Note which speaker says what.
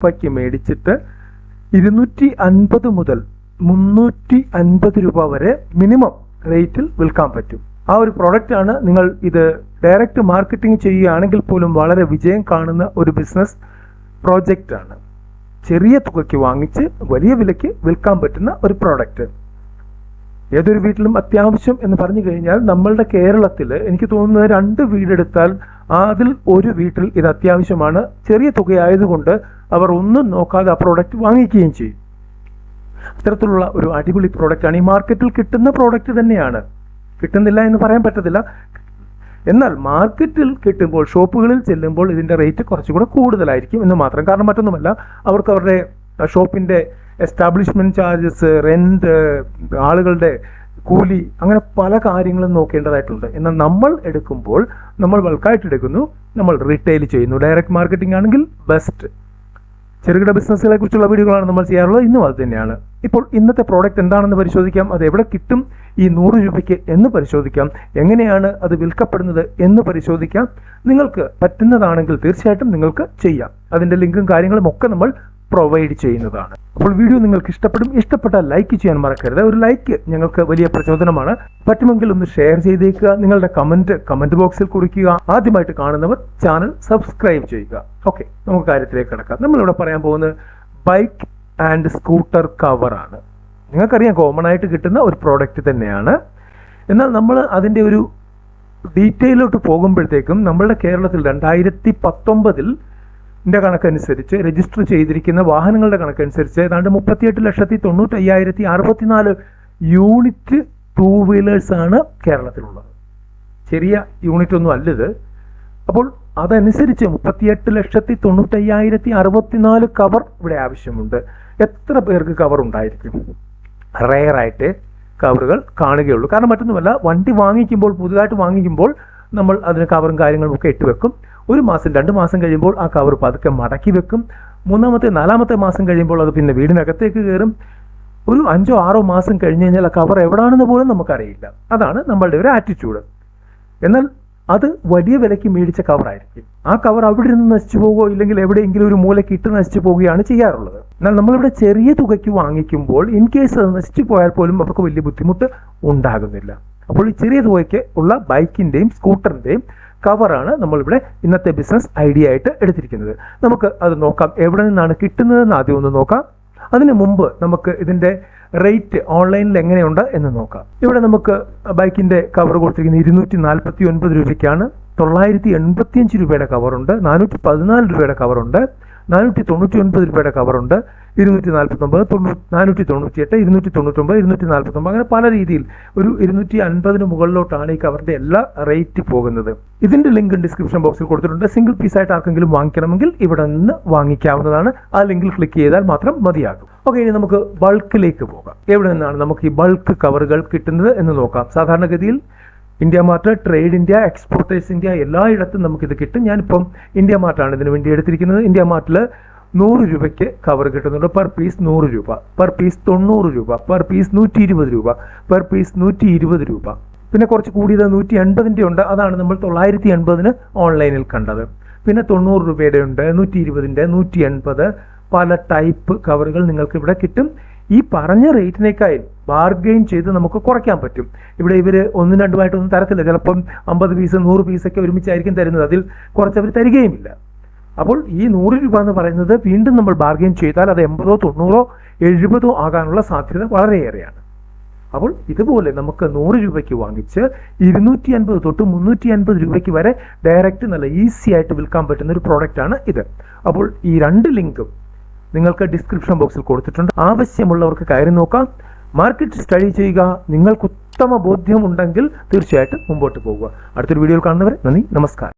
Speaker 1: രൂപയ്ക്ക് മേടിച്ചിട്ട് ഇരുന്നൂറ്റി അൻപത് മുതൽ മുന്നൂറ്റി അൻപത് രൂപ വരെ മിനിമം റേറ്റിൽ വിൽക്കാൻ പറ്റും. ആ ഒരു പ്രോഡക്റ്റ് ആണ് നിങ്ങൾ ഇത് ഡയറക്റ്റ് മാർക്കറ്റിംഗ് ചെയ്യുകയാണെങ്കിൽ പോലും വളരെ വിജയം കാണുന്ന ഒരു ബിസിനസ് പ്രോജക്റ്റ് ആണ്. ചെറിയ തുകയ്ക്ക് വാങ്ങിച്ച് വലിയ വിലയ്ക്ക് വിൽക്കാൻ പറ്റുന്ന ഒരു പ്രോഡക്റ്റ് ഏതൊരു വീട്ടിലും അത്യാവശ്യം എന്ന് പറഞ്ഞു കഴിഞ്ഞാൽ നമ്മളുടെ കേരളത്തിൽ എനിക്ക് തോന്നുന്നത് രണ്ട് വീടെടുത്താൽ അതിൽ ഒരു വീട്ടിൽ ഇത് അത്യാവശ്യമാണ്. ചെറിയ തുകയായതുകൊണ്ട് അവർ ഒന്നും നോക്കാതെ ആ പ്രോഡക്റ്റ് വാങ്ങിക്കുകയും ചെയ്യും. അത്തരത്തിലുള്ള ഒരു അടിപൊളി പ്രോഡക്റ്റാണ് ഈ മാർക്കറ്റിൽ കിട്ടുന്ന പ്രോഡക്റ്റ് തന്നെയാണ്. കിട്ടുന്നില്ല എന്ന് പറയാൻ പറ്റത്തില്ല. എന്നാൽ മാർക്കറ്റിൽ കിട്ടുമ്പോൾ ഷോപ്പുകളിൽ ചെല്ലുമ്പോൾ ഇതിന്റെ റേറ്റ് കുറച്ചുകൂടെ കൂടുതലായിരിക്കും എന്ന് മാത്രം കാരണം മറ്റൊന്നുമല്ല. അവർക്ക് അവരുടെ ഷോപ്പിന്റെ എസ്റ്റാബ്ലിഷ്മെന്റ് ചാർജസ് റെന്റ് ആളുകളുടെ കൂലി അങ്ങനെ പല കാര്യങ്ങളും നോക്കേണ്ടതായിട്ടുണ്ട്. എന്നാൽ നമ്മൾ എടുക്കുമ്പോൾ നമ്മൾ ബൾക്കായിട്ട് എടുക്കുന്നു. നമ്മൾ റീറ്റെയിൽ ചെയ്യുന്നു. ഡയറക്റ്റ് മാർക്കറ്റിംഗ് ആണെങ്കിൽ ബെസ്റ്റ് ചെറുകിട ബിസിനസ്സുകളെ കുറിച്ചുള്ള വീഡിയോകളാണ് നമ്മൾ ചെയ്യാറുള്ളത്. ഇന്നും അത് തന്നെയാണ്. ഇപ്പോൾ ഇന്നത്തെ പ്രോഡക്റ്റ് എന്താണെന്ന് പരിശോധിക്കാം. അത് എവിടെ കിട്ടും? ഈ നൂറ് രൂപയ്ക്ക് എന്ന് പരിശോധിക്കാം. എങ്ങനെയാണ് അത് വിൽക്കപ്പെടുന്നത് എന്ന് പരിശോധിക്കാം. നിങ്ങൾക്ക് പറ്റുന്നതാണെങ്കിൽ തീർച്ചയായിട്ടും നിങ്ങൾക്ക് ചെയ്യാം. അതിന്റെ ലിങ്കും കാര്യങ്ങളും ഒക്കെ നമ്മൾ പ്രൊവൈഡ് ചെയ്യുന്നതാണ്. അപ്പോൾ വീഡിയോ നിങ്ങൾക്ക് ഇഷ്ടപ്പെടും ഇഷ്ടപ്പെട്ടാൽ ലൈക്ക് ചെയ്യാൻ മറക്കരുത്. ഒരു ലൈക്ക് ഞങ്ങൾക്ക് വലിയ പ്രചോദനമാണ്. പറ്റുമെങ്കിൽ ഒന്ന് ഷെയർ ചെയ്തേക്കുക നിങ്ങളുടെ കമന്റ് കമന്റ് ബോക്സിൽ കുറിക്കുക. ആദ്യമായിട്ട് കാണുന്നവർ ചാനൽ സബ്സ്ക്രൈബ് ചെയ്യുക. ഓക്കെ നമുക്ക് കാര്യത്തിലേക്ക് കിടക്കാം. നമ്മളിവിടെ പറയാൻ പോകുന്നത് ബൈക്ക് ആൻഡ് സ്കൂട്ടർ കവറാണ് നിങ്ങൾക്കറിയാം കോമൺ ആയിട്ട് കിട്ടുന്ന ഒരു പ്രോഡക്റ്റ് തന്നെയാണ്. എന്നാൽ നമ്മൾ അതിന്റെ ഒരു ഡീറ്റെയിലോട്ട് പോകുമ്പോഴത്തേക്കും നമ്മളുടെ കേരളത്തിൽ രണ്ടായിരത്തി പത്തൊമ്പതിൽ ന്റെ കണക്കനുസരിച്ച് രജിസ്റ്റർ ചെയ്തിരിക്കുന്ന വാഹനങ്ങളുടെ കണക്കനുസരിച്ച് ഏതാണ്ട് മുപ്പത്തിയെട്ട് ലക്ഷത്തി തൊണ്ണൂറ്റി അയ്യായിരത്തി അറുപത്തിനാല് യൂണിറ്റ് ടൂ വീലേഴ്സ് ആണ് കേരളത്തിലുള്ളത്. ചെറിയ യൂണിറ്റ് ഒന്നും അല്ലത്. അപ്പോൾ അതനുസരിച്ച് മുപ്പത്തിയെട്ട് ലക്ഷത്തി തൊണ്ണൂറ്റയ്യായിരത്തി അറുപത്തിനാല് കവർ ഇവിടെ ആവശ്യമുണ്ട്. എത്ര പേർക്ക് കവർ ഉണ്ടായിരിക്കും? റെയറായിട്ട് കവറുകൾ കാണുകയുള്ളൂ. കാരണം മറ്റൊന്നുമല്ല വണ്ടി വാങ്ങിക്കുമ്പോൾ പുതുതായിട്ട് വാങ്ങിക്കുമ്പോൾ നമ്മൾ അതിന് കവറും കാര്യങ്ങളും ഒക്കെ ഇട്ട് വെക്കും. ഒരു മാസം രണ്ട് മാസം കഴിയുമ്പോൾ ആ കവർ പതുക്കെ മടക്കി വെക്കും. മൂന്നാമത്തെ നാലാമത്തെ മാസം കഴിയുമ്പോൾ അത് പിന്നെ വീടിനകത്തേക്ക് കയറും. ഒരു അഞ്ചോ ആറോ മാസം കഴിഞ്ഞ് കഴിഞ്ഞാൽ ആ കവർ എവിടാണെന്ന് പോലും നമുക്കറിയില്ല. അതാണ് നമ്മളുടെ ഒരു ആറ്റിറ്റ്യൂഡ് എന്നാൽ അത് വലിയ വിലയ്ക്ക് മേടിച്ച കവറായിരിക്കും ആ കവർ അവിടെ നിന്ന് നശിച്ചു പോകുകയോ ഇല്ലെങ്കിൽ എവിടെയെങ്കിലും ഒരു മൂലയ്ക്ക് ഇട്ട് നശിച്ചു പോവുകയാണ് ചെയ്യാറുള്ളത്. എന്നാൽ നമ്മളിവിടെ ചെറിയ തുകയ്ക്ക് വാങ്ങിക്കുമ്പോൾ ഇൻ കേസ് അത് നശിച്ചു പോയാൽ പോലും അവർക്ക് വലിയ ബുദ്ധിമുട്ട് ഉണ്ടാകുന്നില്ല. അപ്പോൾ ഈ ചെറിയ തുകയ്ക്ക് ഉള്ള ബൈക്കിന്റെയും സ്കൂട്ടറിന്റെയും കവറാണ് നമ്മളിവിടെ ഇന്നത്തെ ബിസിനസ് ഐഡിയ ആയിട്ട് എടുത്തിരിക്കുന്നത്. നമുക്ക് അത് നോക്കാം. എവിടെ നിന്നാണ് കിട്ടുന്നതെന്ന് ആദ്യം ഒന്ന് നോക്കാം. അതിനു മുമ്പ് നമുക്ക് ഇതിന്റെ റേറ്റ് ഓൺലൈനിൽ എങ്ങനെയുണ്ട് എന്ന് നോക്കാം. ഇവിടെ നമുക്ക് ബൈക്കിന്റെ കവർ കൊടുത്തിരിക്കുന്നത് ഇരുന്നൂറ്റി നാൽപ്പത്തി ഒൻപത് രൂപയ്ക്കാണ്. തൊള്ളായിരത്തി എൺപത്തിയഞ്ച് രൂപയുടെ കവറുണ്ട് നാനൂറ്റി പതിനാല് രൂപയുടെ കവറുണ്ട് നാനൂറ്റി തൊണ്ണൂറ്റി ഒൻപത് രൂപയുടെ കവറുണ്ട്. ഇരുന്നൂറ്റി നാൽപ്പത്തി ഒമ്പത് തൊണ്ണൂറ്റി നാനൂറ്റി തൊണ്ണൂറ്റി എട്ട് ഇരുന്നൂറ്റി തൊണ്ണൂറ്റൊമ്പത് ഇരുന്നൂറ്റി നാൽപ്പത്തി ഒമ്പത് അങ്ങനെ പല രീതിയിൽ ഒരു ഇരുന്നൂറ്റി അൻപതിന് മുകളിലോട്ടാണ് ഈ കവറിന്റെ എല്ലാ റേറ്റ് പോകുന്നത്. ഇതിന്റെ ലിങ്ക് ഡിസ്ക്രിപ്ഷൻ ബോക്സിൽ കൊടുത്തിട്ടുണ്ട്. സിംഗിൾ പീസ് ആയിട്ട് ആർക്കെങ്കിലും വാങ്ങിക്കണമെങ്കിൽ ഇവിടെ നിന്ന് വാങ്ങിക്കാവുന്നതാണ്. ആ ലിങ്കിൽ ക്ലിക്ക് ചെയ്താൽ മാത്രം മതിയാകും. ഓക്കെ ഇനി നമുക്ക് ബൾക്കിലേക്ക് പോകാം. എവിടെ നിന്നാണ് നമുക്ക് ഈ ബൾക്ക് കവറുകൾ കിട്ടുന്നത് എന്ന് നോക്കാം. സാധാരണഗതിയിൽ India Mart Trade India Exporters India എല്ലായിടത്തും നമുക്കിത് കിട്ടും. ഞാനിപ്പം ഇന്ത്യ മാർട്ടാണ് ഇതിനു വേണ്ടി എടുത്തിരിക്കുന്നത്. ഇന്ത്യ മാർട്ടിൽ നൂറ് രൂപയ്ക്ക് കവർ കിട്ടുന്നുണ്ട്. പെർ പീസ് നൂറ് രൂപ. പെർ പീസ് തൊണ്ണൂറ് രൂപ. പെർ പീസ് നൂറ്റി ഇരുപത് രൂപ. പെർ പീസ് നൂറ്റി ഇരുപത് രൂപ. പിന്നെ കുറച്ച് കൂടിയത് നൂറ്റി എൺപതിന്റെ ഉണ്ട്. അതാണ് നമ്മൾ തൊള്ളായിരത്തി എൺപതിന് ഓൺലൈനിൽ കണ്ടത്. പിന്നെ തൊണ്ണൂറ് രൂപയുടെ ഉണ്ട്. നൂറ്റി ഇരുപതിന്റെ നൂറ്റി എൺപത് പല ടൈപ്പ് കവറുകൾ നിങ്ങൾക്ക് ഇവിടെ കിട്ടും. ഈ പറഞ്ഞ റേറ്റിനേക്കായി ബാർഗെയിൻ ചെയ്ത് നമുക്ക് കുറയ്ക്കാൻ പറ്റും. ഇവിടെ ഇവർ ഒന്നും രണ്ടുമായിട്ടൊന്നും തരത്തില്ല. ചിലപ്പം അമ്പത് പീസ് നൂറ് പീസൊക്കെ ഒരുമിച്ചായിരിക്കും തരുന്നത്. അതിൽ കുറച്ചവർ തരികയുമില്ല. അപ്പോൾ ഈ നൂറ് രൂപ എന്ന് പറയുന്നത് വീണ്ടും നമ്മൾ ബാർഗെയിൻ ചെയ്താൽ അത് എൺപതോ തൊണ്ണൂറോ എഴുപതോ ആകാനുള്ള സാധ്യത വളരെയേറെയാണ്. അപ്പോൾ ഇതുപോലെ നമുക്ക് നൂറ് രൂപയ്ക്ക് വാങ്ങിച്ച് ഇരുന്നൂറ്റി അൻപത് തൊട്ട് മുന്നൂറ്റി അൻപത് രൂപയ്ക്ക് വരെ ഡയറക്റ്റ് നല്ല ഈസി ആയിട്ട് വിൽക്കാൻ പറ്റുന്ന ഒരു പ്രോഡക്റ്റ് ആണ് ഇത്. അപ്പോൾ ഈ രണ്ട് ലിങ്കും നിങ്ങൾക്ക് ഡിസ്ക്രിപ്ഷൻ ബോക്സിൽ കൊടുത്തിട്ടുണ്ട്. ആവശ്യമുള്ളവർക്ക് കയറി നോക്കാം. മാർക്കറ്റ് സ്റ്റഡി ചെയ്യുക. നിങ്ങൾക്ക് ഉത്തമ ബോധ്യമുണ്ടെങ്കിൽ തീർച്ചയായിട്ടും മുമ്പോട്ട് പോകുക അടുത്തൊരു വീഡിയോയിൽ കാണുന്നവരെ നന്ദി നമസ്കാരം.